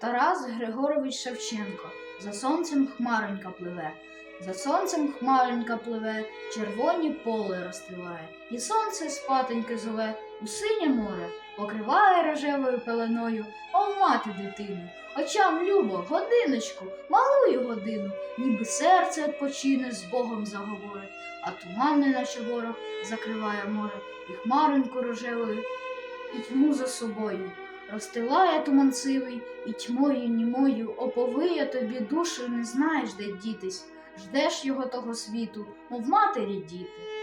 Тарас Григорович Шевченко. За сонцем хмаронька пливе. За сонцем хмаронька пливе, червоні поле розстилає, і сонце спатоньки зове у синє море, покриває рожевою пеленою, мов мати дитину. Очам любо, годиночку, малую годину, ніби серце відпочине, з Богом заговорить, а туман, наче ворог, закриває море, і хмароньку рожевою, і тьму за собою. Розстилає туман сивий, і тьмою німою оповиє тобі душу, не знаєш, де дітись. Ждеш його того світу, мов матері діти.